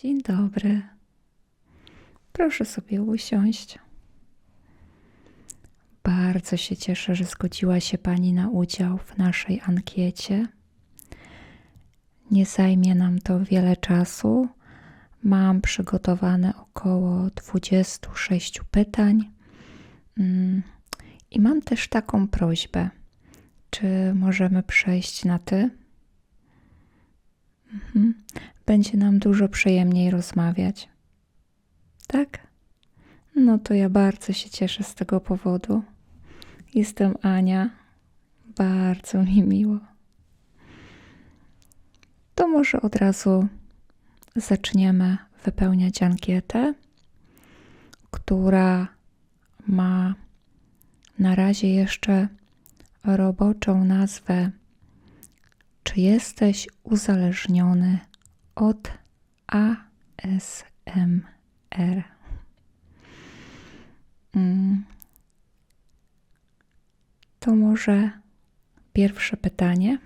Dzień dobry. Proszę sobie usiąść. Bardzo się cieszę, że zgodziła się Pani na udział w naszej ankiecie. Nie zajmie nam to wiele czasu. Mam przygotowane około 26 pytań. Mm, I mam też taką prośbę. Czy możemy przejść na ty? Mhm. Będzie nam dużo przyjemniej rozmawiać. Tak? No to ja bardzo się cieszę z tego powodu. Jestem Ania. Bardzo mi miło. To może od razu zaczniemy wypełniać ankietę, która ma na razie jeszcze roboczą nazwę Czy jesteś uzależniony od ASMR? Mm. To może pierwsze pytanie.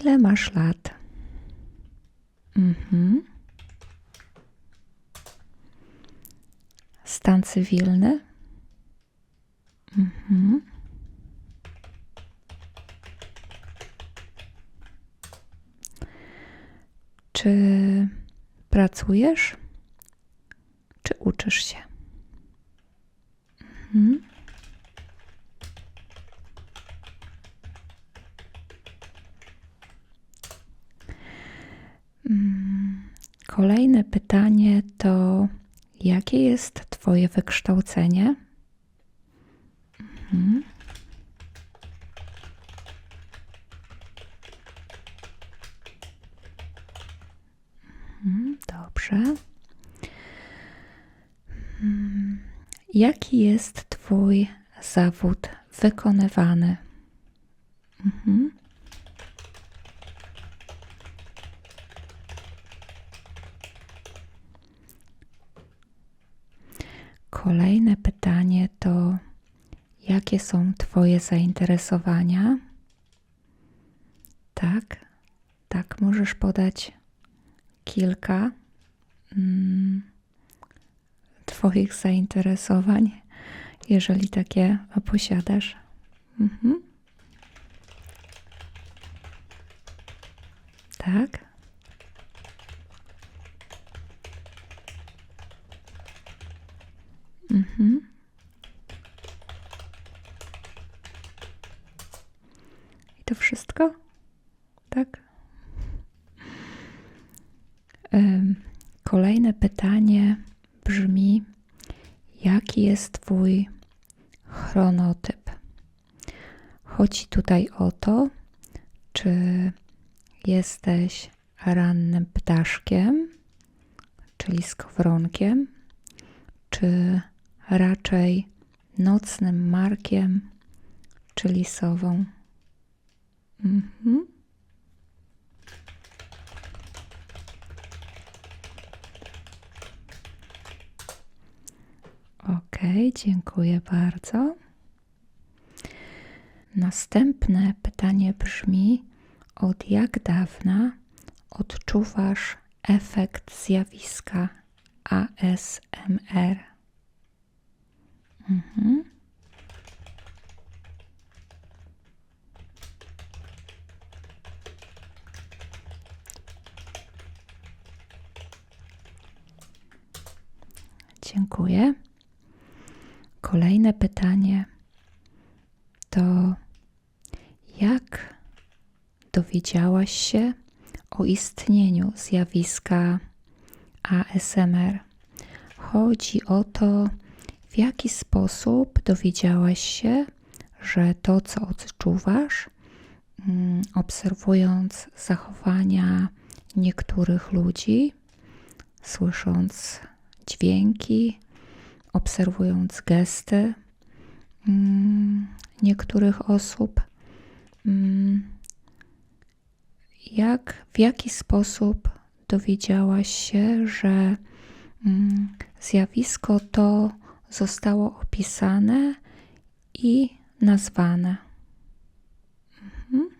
Ile masz lat? Mhm. Stan cywilny? Mhm. Czy pracujesz? Czy uczysz się? Mhm. Mm, Kolejne pytanie to: jakie jest Twoje wykształcenie? Mhm Dobrze. Mm, Jaki jest Twój zawód wykonywany? Mhm. Kolejne pytanie to: jakie są Twoje zainteresowania? Tak, tak, możesz podać kilka mm, Twoich zainteresowań, jeżeli takie posiadasz. Mhm. Tak. Mhm. I to wszystko? Tak? Kolejne pytanie brzmi: jaki jest Twój chronotyp? Chodzi tutaj o to, czy jesteś rannym ptaszkiem, czyli skowronkiem, czy raczej nocnym markiem, czyli sową. Mhm. Ok, dziękuję bardzo. Następne pytanie brzmi: od jak dawna odczuwasz efekt zjawiska ASMR? Mhm. Dziękuję. Kolejne pytanie to jak dowiedziałaś się o istnieniu zjawiska ASMR? Chodzi o to, w jaki sposób dowiedziałaś się, że to, co odczuwasz, mm, obserwując zachowania niektórych ludzi, słysząc dźwięki, obserwując gesty mm, niektórych osób, mm, jak, w jaki sposób dowiedziałaś się, że mm, zjawisko to zostało opisane i nazwane? Mhm.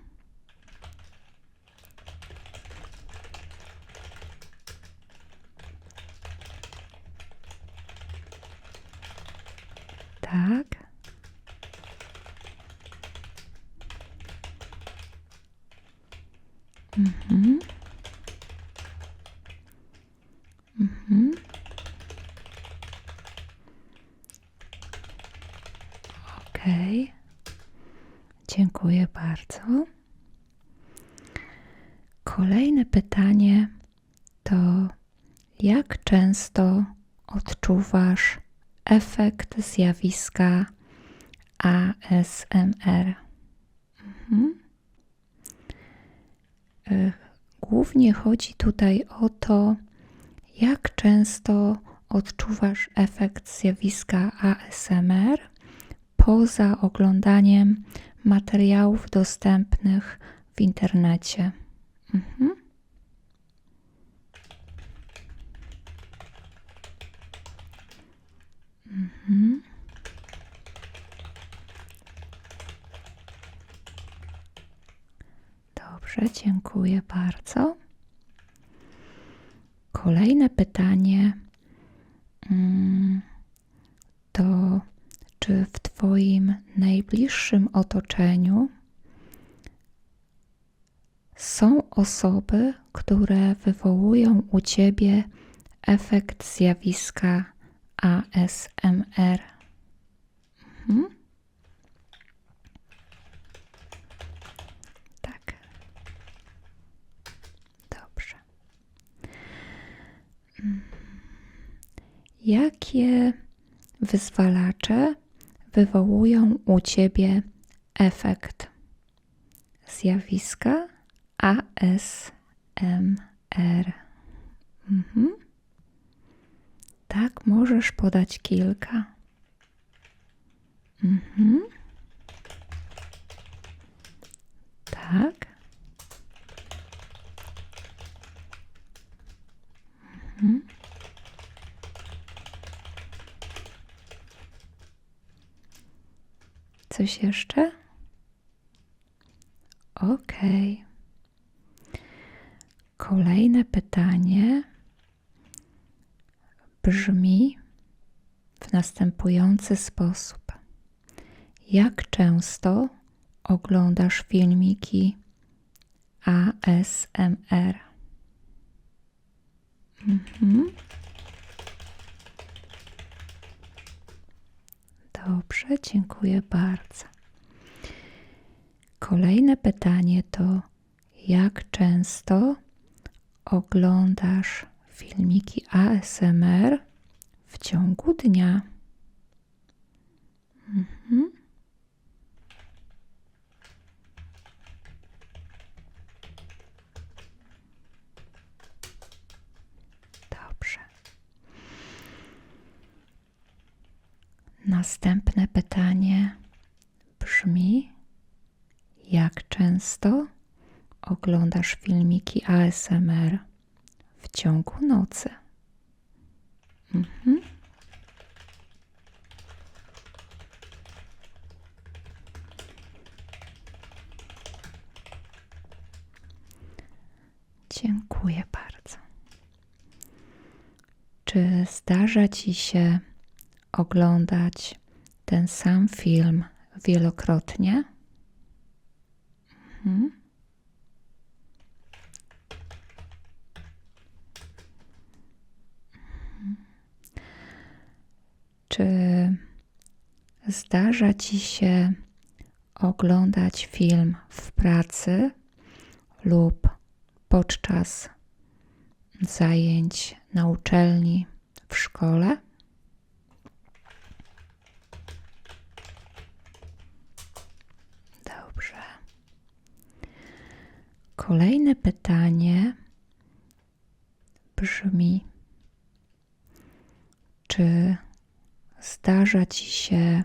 Mhm. Mhm. Okej. Dziękuję bardzo. Kolejne pytanie to jak często odczuwasz efekt zjawiska ASMR? Mhm. Y, Głównie chodzi tutaj o to, jak często odczuwasz efekt zjawiska ASMR poza oglądaniem materiałów dostępnych w internecie. Mhm. Mhm. Dobrze, dziękuję bardzo. Kolejne pytanie mm, to czy w Twoim najbliższym otoczeniu są osoby, które wywołują u Ciebie efekt zjawiska ASMR? Mhm. Tak. Dobrze. Mm. Jakie wyzwalacze wywołują u ciebie efekt zjawiska ASMR? Mhm. Tak, możesz podać kilka. Mhm. Tak. Mhm. Coś jeszcze? Okej. Kolejne pytanie brzmi w następujący sposób: Jak często oglądasz filmiki ASMR? Mhm. Dobrze, dziękuję bardzo. Kolejne pytanie to: jak często oglądasz filmiki ASMR w ciągu dnia? Mhm. Dobrze. Następne pytanie brzmi: jak często oglądasz filmiki ASMR w ciągu nocy? Mhm. Dziękuję bardzo. Czy zdarza ci się oglądać ten sam film wielokrotnie? Mhm. Czy zdarza ci się oglądać film w pracy lub podczas zajęć na uczelni w szkole? Dobrze. Kolejne pytanie brzmi: Czy zdarza ci się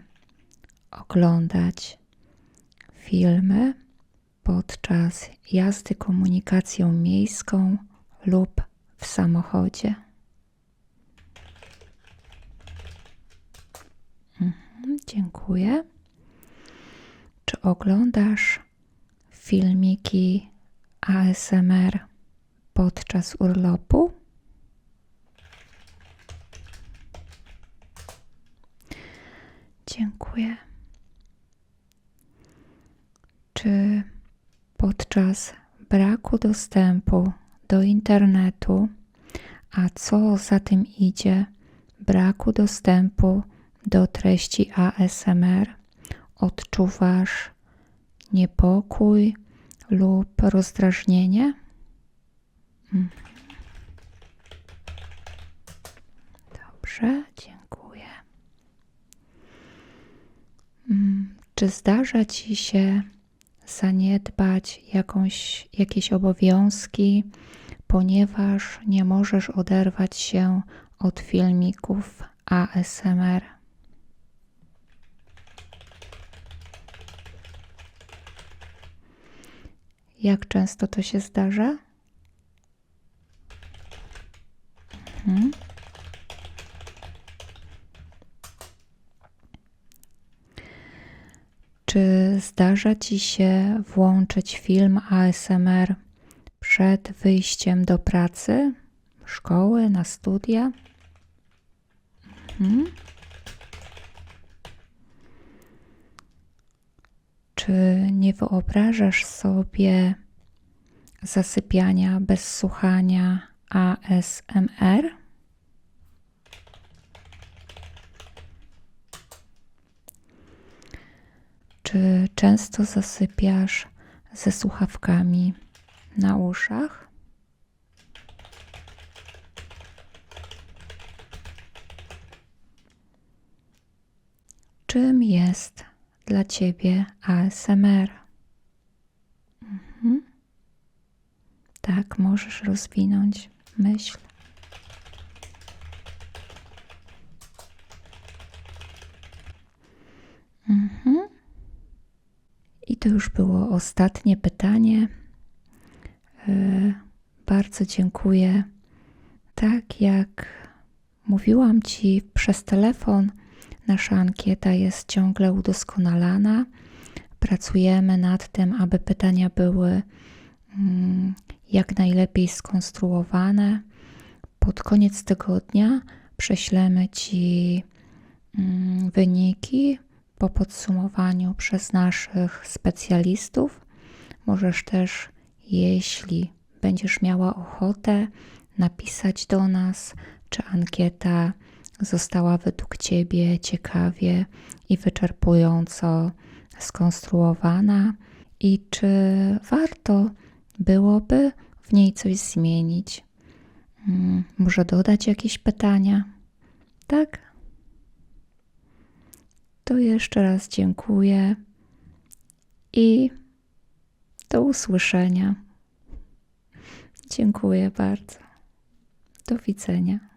oglądać filmy podczas jazdy komunikacją miejską lub w samochodzie? Mhm, dziękuję. Czy oglądasz filmiki ASMR podczas urlopu? Dziękuję. Czy podczas braku dostępu do internetu, a co za tym idzie, braku dostępu do treści ASMR, odczuwasz niepokój lub rozdrażnienie? Mhm. Dobrze, dziękuję. Mm, Czy zdarza ci się zaniedbać jakąś, jakieś obowiązki, ponieważ nie możesz oderwać się od filmików ASMR? Jak często to się zdarza? Mhm. Czy zdarza ci się włączyć film ASMR przed wyjściem do pracy, szkoły, na studia? Mhm. Czy nie wyobrażasz sobie zasypiania bez słuchania ASMR? Czy często zasypiasz ze słuchawkami na uszach? Czym jest dla ciebie ASMR? Mhm. Tak, możesz rozwinąć myśl. Mhm. I to już było ostatnie pytanie. E, Bardzo dziękuję. Tak jak mówiłam Ci przez telefon, nasza ankieta jest ciągle udoskonalana. Pracujemy nad tym, aby pytania były mm, jak najlepiej skonstruowane. Pod koniec tygodnia prześlemy Ci mm, wyniki po podsumowaniu przez naszych specjalistów. Możesz też, jeśli będziesz miała ochotę, napisać do nas, czy ankieta została według Ciebie ciekawie i wyczerpująco skonstruowana i czy warto byłoby w niej coś zmienić. Mm, Może dodać jakieś pytania? Tak? To jeszcze raz dziękuję i do usłyszenia. Dziękuję bardzo. Do widzenia.